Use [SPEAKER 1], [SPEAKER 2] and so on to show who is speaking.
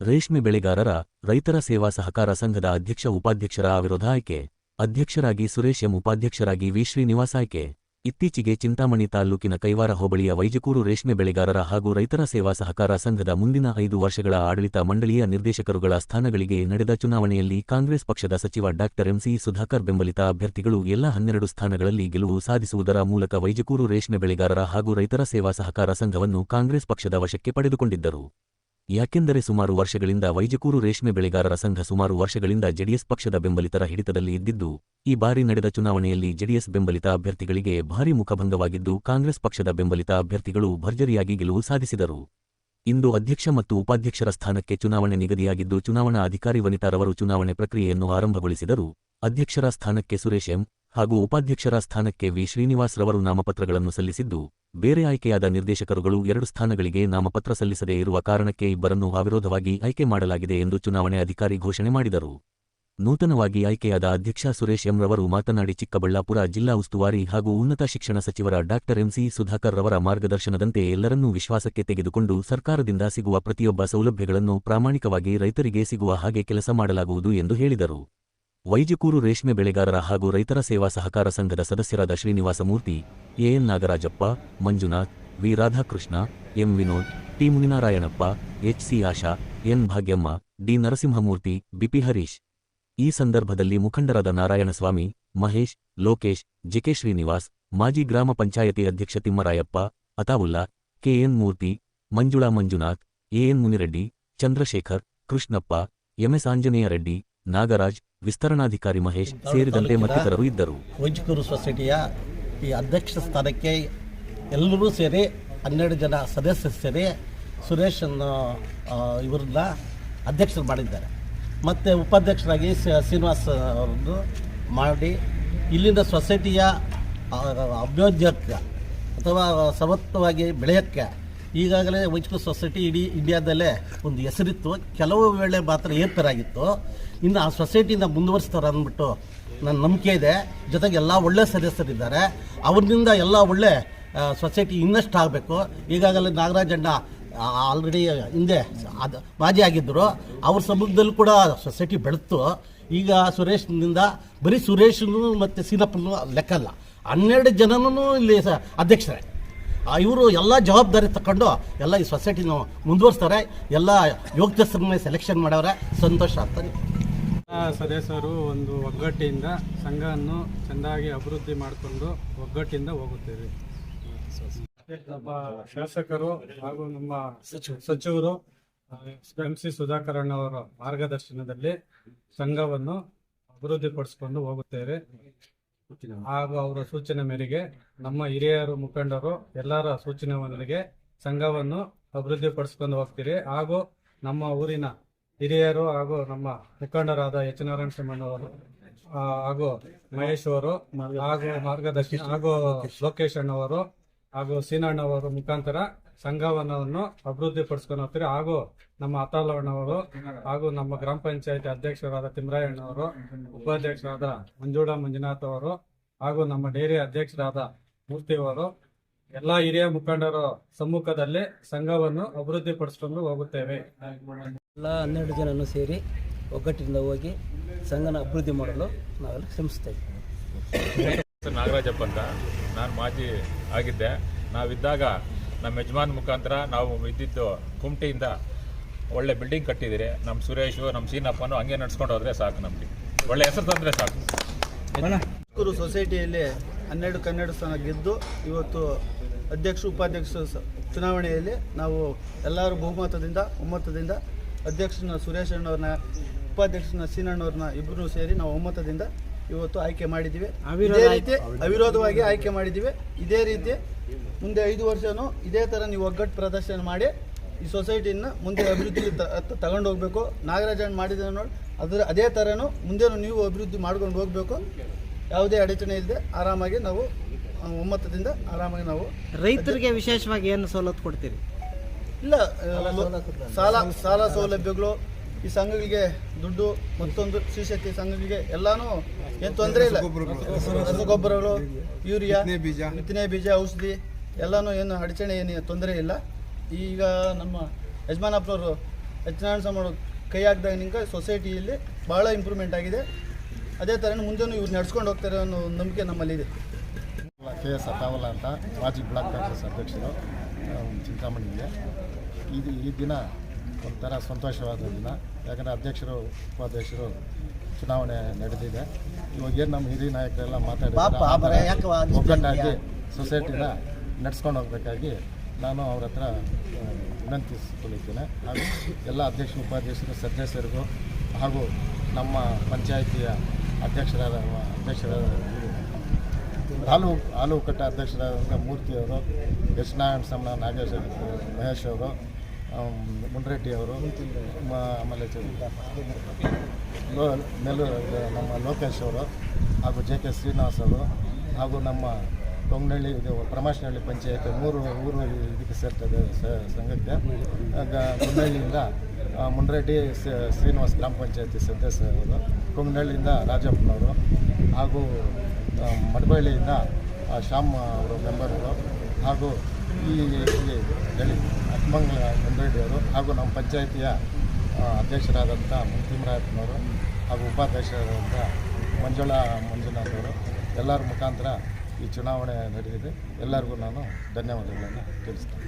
[SPEAKER 1] ರೇಷ್ಮೆ ಬೆಳೆಗಾರರ ರೈತರ ಸೇವಾ ಸಹಕಾರ ಸಂಘದ ಅಧ್ಯಕ್ಷ ಉಪಾಧ್ಯಕ್ಷರ ಅವಿರೋಧ ಆಯ್ಕೆ, ಅಧ್ಯಕ್ಷರಾಗಿ ಸುರೇಶ್ ಎಂ, ಉಪಾಧ್ಯಕ್ಷರಾಗಿ ವಿ ಶ್ರೀನಿವಾಸ್ ಆಯ್ಕೆ. ಇತ್ತೀಚೆಗೆ ಚಿಂತಾಮಣಿ ತಾಲ್ಲೂಕಿನ ಕೈವಾರ ಹೋಬಳಿಯ ವೈಜಕೂರು ರೇಷ್ಮೆ ಬೆಳೆಗಾರರ ಹಾಗೂ ರೈತರ ಸೇವಾ ಸಹಕಾರ ಸಂಘದ ಮುಂದಿನ ಐದು ವರ್ಷಗಳ ಆಡಳಿತ ಮಂಡಳಿಯ ನಿರ್ದೇಶಕರುಗಳ ಸ್ಥಾನಗಳಿಗೆ ನಡೆದ ಚುನಾವಣೆಯಲ್ಲಿ ಕಾಂಗ್ರೆಸ್ ಪಕ್ಷದ ಸಚಿವ ಡಾ ಎಂಸಿ ಸುಧಾಕರ್ ಬೆಂಬಲಿತ ಅಭ್ಯರ್ಥಿಗಳು ಎಲ್ಲ ಹನ್ನೆರಡು ಸ್ಥಾನಗಳಲ್ಲಿ ಗೆಲುವು ಸಾಧಿಸುವುದರ ಮೂಲಕ ವೈಜಕೂರು ರೇಷ್ಮೆ ಬೆಳೆಗಾರರ ಹಾಗೂ ರೈತರ ಸೇವಾ ಸಹಕಾರ ಸಂಘವನ್ನು ಕಾಂಗ್ರೆಸ್ ಪಕ್ಷದ ವಶಕ್ಕೆ ಪಡೆದುಕೊಂಡಿದ್ದರು. ಯಾಕೆಂದರೆ ಸುಮಾರು ವರ್ಷಗಳಿಂದ ವೈಜಕೂರು ರೇಷ್ಮೆ ಬೆಳೆಗಾರರ ಸಂಘ ಸುಮಾರು ವರ್ಷಗಳಿಂದ ಜೆಡಿಎಸ್ ಪಕ್ಷದ ಬೆಂಬಲಿತರ ಹಿಡಿತದಲ್ಲಿ ಇದ್ದಿದ್ದು, ಈ ಬಾರಿ ನಡೆದ ಚುನಾವಣೆಯಲ್ಲಿ ಜೆಡಿಎಸ್ ಬೆಂಬಲಿತ ಅಭ್ಯರ್ಥಿಗಳಿಗೆ ಭಾರೀ ಮುಖಭಂಗವಾಗಿದ್ದು, ಕಾಂಗ್ರೆಸ್ ಪಕ್ಷದ ಬೆಂಬಲಿತ ಅಭ್ಯರ್ಥಿಗಳು ಭರ್ಜರಿಯಾಗಿ ಗೆಲುವು ಸಾಧಿಸಿದರು. ಇಂದು ಅಧ್ಯಕ್ಷ ಮತ್ತು ಉಪಾಧ್ಯಕ್ಷರ ಸ್ಥಾನಕ್ಕೆ ಚುನಾವಣೆ ನಿಗದಿಯಾಗಿದ್ದು, ಚುನಾವಣಾ ಅಧಿಕಾರಿ ವನಿತಾರವರು ಚುನಾವಣೆ ಪ್ರಕ್ರಿಯೆಯನ್ನು ಆರಂಭಗೊಳಿಸಿದರು. ಅಧ್ಯಕ್ಷರ ಸ್ಥಾನಕ್ಕೆ ಸುರೇಶ್ ಎಂ ಹಾಗೂ ಉಪಾಧ್ಯಕ್ಷರ ಸ್ಥಾನಕ್ಕೆ ವಿ. ಶ್ರೀನಿವಾಸ್ ರವರು ನಾಮಪತ್ರಗಳನ್ನು ಸಲ್ಲಿಸಿದ್ದು ಬೇರೆ ಆಯ್ಕೆಯಾದ ನಿರ್ದೇಶಕರುಗಳು ಎರಡು ಸ್ಥಾನಗಳಿಗೆ ನಾಮಪತ್ರ ಸಲ್ಲಿಸದೇ ಇರುವ ಕಾರಣಕ್ಕೆ ಇಬ್ಬರನ್ನು ಅವಿರೋಧವಾಗಿ ಆಯ್ಕೆ ಮಾಡಲಾಗಿದೆ ಎಂದು ಚುನಾವಣೆ ಅಧಿಕಾರಿ ಘೋಷಣೆ ಮಾಡಿದರು. ನೂತನವಾಗಿ ಆಯ್ಕೆಯಾದ ಅಧ್ಯಕ್ಷ ಸುರೇಶ್ ಎಂ ರವರು ಮಾತನಾಡಿ, ಚಿಕ್ಕಬಳ್ಳಾಪುರ ಜಿಲ್ಲಾ ಉಸ್ತುವಾರಿ ಹಾಗೂ ಉನ್ನತ ಶಿಕ್ಷಣ ಸಚಿವರ ಡಾ ಎಂಸಿ ಸುಧಾಕರ್ ರವರ ಮಾರ್ಗದರ್ಶನದಂತೆ ಎಲ್ಲರನ್ನೂ ವಿಶ್ವಾಸಕ್ಕೆ ತೆಗೆದುಕೊಂಡು ಸರ್ಕಾರದಿಂದ ಸಿಗುವ ಪ್ರತಿಯೊಬ್ಬ ಸೌಲಭ್ಯಗಳನ್ನು ಪ್ರಾಮಾಣಿಕವಾಗಿ ರೈತರಿಗೆ ಸಿಗುವ ಹಾಗೆ ಕೆಲಸ ಮಾಡಲಾಗುವುದು ಎಂದು ಹೇಳಿದರು. ವೈಜಕೂರು ರೇಷ್ಮೆ ಬೆಳೆಗಾರರ ಹಾಗೂ ರೈತರ ಸೇವಾ ಸಹಕಾರ ಸಂಘದ ಸದಸ್ಯರಾದ Srinivasa Murthy, AN Nagarajappa, Manjunath, V. Radhakrishna, M. Vinod, T. Muninarayanappa HC Asha, N. Bhagyamma, D. Narasimhamurthy BP Harish. ಈ ಸಂದರ್ಭದಲ್ಲಿ ಮುಖಂಡರಾದ ನಾರಾಯಣಸ್ವಾಮಿ, ಮಹೇಶ್, ಲೋಕೇಶ್ ಜಿಕೆ ಶ್ರೀನಿವಾಸ್, ಮಾಜಿ ಗ್ರಾಮ ಪಂಚಾಯತಿ ಅಧ್ಯಕ್ಷ Thimmarayappa, Ataulla KN Murthy, Manjula Manjunath AN Munireddy, Chandrashekar, Krishnappa MS Anjaneya Reddy Nagaraj, ವಿಸ್ತರಣಾಧಿಕಾರಿ Mahesh ಸೇರಿದಂತೆ ಮತ್ತಿತರರು ಇದ್ದರು.
[SPEAKER 2] ವೈಜ್ಕೂರು ಸೊಸೈಟಿಯ ಈ ಅಧ್ಯಕ್ಷ ಸ್ಥಾನಕ್ಕೆ ಎಲ್ಲರೂ ಸೇರಿ ಹನ್ನೆರಡು ಜನ ಸದಸ್ಯರು ಸೇರಿ ಸುರೇಶ್ ಇವರನ್ನ ಅಧ್ಯಕ್ಷರು ಮಾಡಿದ್ದಾರೆ. ಮತ್ತು ಉಪಾಧ್ಯಕ್ಷರಾಗಿ ಶ್ರೀನಿವಾಸ್ ಅವರನ್ನು ಮಾಡಿ ಇಲ್ಲಿನ ಸೊಸೈಟಿಯ ಅಭ್ಯೋದ್ಯಕ್ಕೆ ಅಥವಾ ಸಮರ್ಥವಾಗಿ ಬೆಳೆಯೋಕ್ಕೆ ಈಗಾಗಲೇ ವೈಜ್ಕೂರು ಸೊಸೈಟಿ ಇಡೀ ಇಂಡಿಯಾದಲ್ಲೇ ಒಂದು ಹೆಸರಿತ್ತು. ಕೆಲವು ವೇಳೆ ಮಾತ್ರ ಏರ್ಪೇರಾಗಿತ್ತು. ಇನ್ನು ಆ ಸೊಸೈಟಿಯಿಂದ ಮುಂದುವರಿಸ್ತಾರೆ ಅಂದ್ಬಿಟ್ಟು ನನ್ನ ನಂಬಿಕೆ ಇದೆ. ಜೊತೆಗೆ ಎಲ್ಲ ಒಳ್ಳೆ ಸದಸ್ಯರಿದ್ದಾರೆ. ಅವ್ರಿಂದ ಎಲ್ಲ ಒಳ್ಳೆ ಸೊಸೈಟಿ ಇನ್ನಷ್ಟು ಆಗಬೇಕು. ಈಗಾಗಲೇ ನಾಗರಾಜಣ್ಣ ಆಲ್ರೆಡಿ ಹಿಂದೆ ಅದು, ಮಾಜಿ ಆಗಿದ್ದರು. ಅವ್ರ ಸಮುದ್ರದಲ್ಲಿ ಕೂಡ ಸೊಸೈಟಿ ಬೆಳೆತು ಈಗ ಸುರೇಶ್ನಿಂದ ಬರೀ ಸುರೇಶ್ನೂ ಮತ್ತು ಸೀನಪ್ಪನೂ ಲೆಕ್ಕ ಅಲ್ಲ ಹನ್ನೆರಡು ಜನನೂ ಇಲ್ಲಿ ಸ, ಅಧ್ಯಕ್ಷರೇ. ಇವರು ಎಲ್ಲ ಜವಾಬ್ದಾರಿ ತಗೊಂಡು ಎಲ್ಲ ಈ ಸೊಸೈಟಿನ ಮುಂದುವರಿಸ್ತಾರೆ. ಎಲ್ಲ ಯೋಗ್ಯಸ್ಥರನ್ನೇ ಸೆಲೆಕ್ಷನ್ ಮಾಡವ್ರೆ. ಸಂತೋಷ ಆಗ್ತಾರೆ
[SPEAKER 3] ಸದಸ್ಯರು ಒಂದು ಒಗ್ಗಟ್ಟಿಯಿಂದ ಸಂಘವನ್ನು ಚೆನ್ನಾಗಿ ಅಭಿವೃದ್ಧಿ ಮಾಡಿಕೊಂಡು ಒಗ್ಗಟ್ಟಿಂದ ಹೋಗುತ್ತೇವೆ. ನಮ್ಮ ಶಾಸಕರು ಹಾಗೂ ನಮ್ಮ ಸಚಿವರು ಎಂ ಸಿ ಸುಧಾಕರಣ್ಣ ಅವರ ಮಾರ್ಗದರ್ಶನದಲ್ಲಿ ಸಂಘವನ್ನು ಅಭಿವೃದ್ಧಿಪಡಿಸಿಕೊಂಡು ಹೋಗುತ್ತೇವೆ. ಹಾಗೂ ಅವರ ಸೂಚನೆ ಮೇರೆಗೆ ನಮ್ಮ ಹಿರಿಯರು, ಮುಖಂಡರು ಎಲ್ಲರ ಸೂಚನೆ ಮೇರೆಗೆ ಸಂಘವನ್ನು ಅಭಿವೃದ್ಧಿಪಡಿಸ್ಕೊಂಡು ಹೋಗ್ತೀರಿ. ಹಾಗೂ ನಮ್ಮ ಊರಿನ ಹಿರಿಯರು ಹಾಗೂ ನಮ್ಮ ಮುಖಂಡರಾದ ಎಚ್ ನಾರಾಯಣ ಸಿಂಹಣ್ಣವರು ಹಾಗೂ ಮಹೇಶ್ ಅವರು, ಹಾಗೂ ಮಾರ್ಗದರ್ಶಿ ಹಾಗೂ ಲೋಕೇಶ್ ಅಣ್ಣವರು ಹಾಗೂ ಸೀನಣ್ಣವರು ಮುಖಾಂತರ ಸಂಘವನ್ನು ಅಭಿವೃದ್ಧಿ ಪಡಿಸ್ಕೊಂಡು ಹೋಗ್ತೀರಿ. ಹಾಗೂ ನಮ್ಮ ಅತಾಲಣ್ಣವರು ಹಾಗೂ ನಮ್ಮ ಗ್ರಾಮ ಪಂಚಾಯತಿ ಅಧ್ಯಕ್ಷರಾದ ತಿಮ್ರಾಯಣ್ಣವರು ಉಪಾಧ್ಯಕ್ಷರಾದ ಮಂಜುಳ ಮಂಜುನಾಥ್ ಅವರು ಹಾಗೂ ನಮ್ಮ ಡೈರಿ ಅಧ್ಯಕ್ಷರಾದ ಮೂರ್ತಿಯವರು ಎಲ್ಲ ಹಿರಿಯ ಮುಖಂಡರ ಸಮ್ಮುಖದಲ್ಲಿ ಸಂಘವನ್ನು ಅಭಿವೃದ್ಧಿ ಪಡಿಸ್ಕೊಂಡು ಹೋಗುತ್ತೇವೆ.
[SPEAKER 4] ಎಲ್ಲ ಹನ್ನೆರಡು ಜನನು ಸೇರಿ ಒಗ್ಗಟ್ಟಿನಿಂದ ಹೋಗಿ ಸಂಘನ ಅಭಿವೃದ್ಧಿ ಮಾಡಲು ನಾವೆಲ್ಲ ಶ್ರಮಿಸ್ತೇವೆ
[SPEAKER 5] ನಾಗರಾಜಪ್ಪ ಅಂತ ನಾನು ಮಾಜಿ ಆಗಿದ್ದೆ. ನಾವಿದ್ದಾಗ ನಮ್ಮ ಯಜಮಾನ್ ಮುಖಾಂತರ ನಾವು ಇದ್ದಿದ್ದು ಕುಮಟಿಯಿಂದ ಒಳ್ಳೆ ಬಿಲ್ಡಿಂಗ್ ಕಟ್ಟಿದ್ದೀರಿ. ನಮ್ಮ ಸುರೇಶು ನಮ್ಮ ಸೀನಪ್ಪನು ಹಂಗೆ ನಡ್ಸ್ಕೊಂಡು ಹೋದ್ರೆ ಸಾಕು ನಮಗೆ. ಒಳ್ಳೆ ಹೆಸರು ತಂದರೆ ಸಾಕು.
[SPEAKER 6] ಚಿಕ್ಕೂರು ಸೊಸೈಟಿಯಲ್ಲಿ ಹನ್ನೆರಡು ಕನ್ನಡ ಸ್ಥಾನ ಗೆದ್ದು ಇವತ್ತು ಅಧ್ಯಕ್ಷ ಉಪಾಧ್ಯಕ್ಷ ಸ- ಚುನಾವಣೆಯಲ್ಲಿ ನಾವು ಎಲ್ಲರೂ ಬಹುಮತದಿಂದ ಒಮ್ಮತದಿಂದ ಅಧ್ಯಕ್ಷನ ಸುರೇಶ್ ಅಣ್ಣವ್ರನ್ನ ಉಪಾಧ್ಯಕ್ಷನ ನರಸಿಂಹಣ್ಣವ್ರನ್ನ ಇಬ್ಬರು ಸೇರಿ ನಾವು ಒಮ್ಮತದಿಂದ ಇವತ್ತು ಆಯ್ಕೆ ಮಾಡಿದ್ದೀವಿ. ಇದೇ ರೀತಿ ಅವಿರೋಧವಾಗಿ ಆಯ್ಕೆ ಮಾಡಿದ್ದೀವಿ. ಇದೇ ರೀತಿ ಮುಂದೆ ಐದು ವರ್ಷನೂ ಇದೇ ಥರ ನೀವು ಒಗ್ಗಟ್ಟು ಪ್ರದರ್ಶನ ಮಾಡಿ ಈ ಸೊಸೈಟಿನ ಮುಂದೆ ಅಭಿವೃದ್ಧಿ ತಗೊಂಡು ಹೋಗ್ಬೇಕು. ನಾಗರಾಜನ್ ಮಾಡಿದ ನೋಡಿ ಅದರ ಅದೇ ಥರನೂ ಮುಂದೆನೂ ನೀವು ಅಭಿವೃದ್ಧಿ ಮಾಡ್ಕೊಂಡು ಹೋಗಬೇಕು. ಯಾವುದೇ ಅಡಚಣೆ ಇಲ್ಲದೆ ಆರಾಮಾಗಿ ನಾವು ಒಮ್ಮತದಿಂದ ಆರಾಮಾಗಿ ನಾವು
[SPEAKER 4] ರೈತರಿಗೆ ವಿಶೇಷವಾಗಿ ಏನು ಸವಲತ್ತು ಕೊಡ್ತೀರಿ?
[SPEAKER 6] ಇಲ್ಲ ಸಾಲ ಸಾಲ ಸೌಲಭ್ಯಗಳು ಈ ಸಂಘಗಳಿಗೆ ದುಡ್ಡು ಮತ್ತೊಂದು ಶ್ರೀಶಕ್ತಿ ಸಂಘಗಳಿಗೆ ಎಲ್ಲಾನು ಏನು ತೊಂದರೆ ಇಲ್ಲ. ರಸಗೊಬ್ಬರಗಳು ಯೂರಿಯಾ ಬಿತ್ತನೆ ಬೀಜ. ಔಷಧಿ ಎಲ್ಲಾನು ಏನು ಅಡಚಣೆ ಏನು ತೊಂದರೆ ಇಲ್ಲ. ಈಗ ನಮ್ಮ ಯಜಮಾನಪ್ಪನವರು ಯತ್ನಾರಾಯಣ ಸ್ವಾಮಿ ಕೈ ಹಾಕಿದಾಗಿನಿಂದ ಸೊಸೈಟಿಯಲ್ಲಿ ಭಾಳ ಇಂಪ್ರೂವ್ಮೆಂಟ್ ಆಗಿದೆ. ಅದೇ ಥರ ಮುಂದೆನೂ ಇವ್ರು ನಡ್ಸ್ಕೊಂಡು ಹೋಗ್ತಾರೆ ಅನ್ನೋ ಒಂದು ನಂಬಿಕೆ ನಮ್ಮಲ್ಲಿದೆ.
[SPEAKER 7] ಕೆ ಎಸ್ ಅತಾವಲ್ಲ ಅಂತ ಮಾಜಿ ಬ್ಲಾಕ್ ಕಾಂಗ್ರೆಸ್ ಅಧ್ಯಕ್ಷರು ಚಿಂತಾಮಣಿಗೆ. ಇದು ಈ ದಿನ ಒಂಥರ ಸಂತೋಷವಾದ ದಿನ ಯಾಕಂದರೆ ಅಧ್ಯಕ್ಷರು ಉಪಾಧ್ಯಕ್ಷರು ಚುನಾವಣೆ ನಡೆದಿದೆ. ಇವಾಗ ಏನು ನಮ್ಮ ಹಿರಿಯ ನಾಯಕರೆಲ್ಲ
[SPEAKER 2] ಮಾತಾಡಿದ್ರೆ
[SPEAKER 7] ಒಗ್ಗಟ್ಟಾಗಿ? ಸೊಸೈಟಿನ ನಡೆಸ್ಕೊಂಡು ಹೋಗಬೇಕಾಗಿ ನಾನು ಅವ್ರ ಹತ್ರ ವಿನಂತಿಸಿಕೊಳ್ಳುತ್ತೇನೆ. ಹಾಗೂ ಎಲ್ಲ ಅಧ್ಯಕ್ಷ ಉಪಾಧ್ಯಕ್ಷರು ಸದಸ್ಯರಿಗೂ ಹಾಗೂ ನಮ್ಮ ಪಂಚಾಯಿತಿಯ ಅಧ್ಯಕ್ಷರಾದ ಅಧ್ಯಕ್ಷರಾದ ಹಾಲು ಹಾಲು ಕಟ್ಟ ಅಧ್ಯಕ್ಷರಾದಂಥ ಮೂರ್ತಿಯವರು ಎಸ್ ನಾರಾಯಣ ಸಮ್ಮ ನಾಗೇಶ್ ಮಹೇಶ್ ಅವರು ಆಮ್, ಮುನ್ರೆಡ್ಡಿ ಅವರು ಆಮೇಲೆ ನೆಲ್ಲೂರು ನಮ್ಮ ಲೋಕೇಶ್ ಅವರು ಹಾಗೂ ಜೆ ಕೆ ಶ್ರೀನಿವಾಸ್ ಅವರು ಹಾಗೂ ನಮ್ಮ ಕೊಂಗನಹಳ್ಳಿ ಇದು ಪ್ರಮಾಶನಹಳ್ಳಿ ಪಂಚಾಯತ್ ಮೂರು ಊರು ಇದಕ್ಕೆ ಸೇರ್ತದೆ ಸಂಘಕ್ಕೆ. ಕೊಂಗನಹಳ್ಳಿಯಿಂದ ಸ- ಶ್ರೀನಿವಾಸ್ ಗ್ರಾಮ ಪಂಚಾಯತಿ ಸದಸ್ಯರು ಕೊಂಗನಹಳ್ಳಿಯಿಂದ ರಾಜಪ್ಪನವರು ಹಾಗೂ ಮಡಬಳ್ಳಿಯಿಂದ ಶ್ಯಾಮ್ ಅವರು ಮೆಂಬರ್ಗಳು ಹಾಗೂ ಈ ದಲಿತ್ ಅತ್ಮಂಗಲ ವೆಂಬರೆಡ್ಡಿಯವರು ಹಾಗೂ ನಮ್ಮ ಪಂಚಾಯಿತಿಯ ಅಧ್ಯಕ್ಷರಾದಂಥ ಮುಂತಿಮರಾಯಪ್ಪನವರು ಹಾಗೂ ಉಪಾಧ್ಯಕ್ಷರಾದಂಥ ಮಂಜುಳಾ ಮಂಜುನಾಥ್ ಅವರು ಎಲ್ಲರ ಮುಖಾಂತರ ಈ ಚುನಾವಣೆ ನಡೆದಿದೆ. ಎಲ್ಲರಿಗೂ ನಾನು ಧನ್ಯವಾದಗಳನ್ನು ತಿಳಿಸ್ತೇನೆ.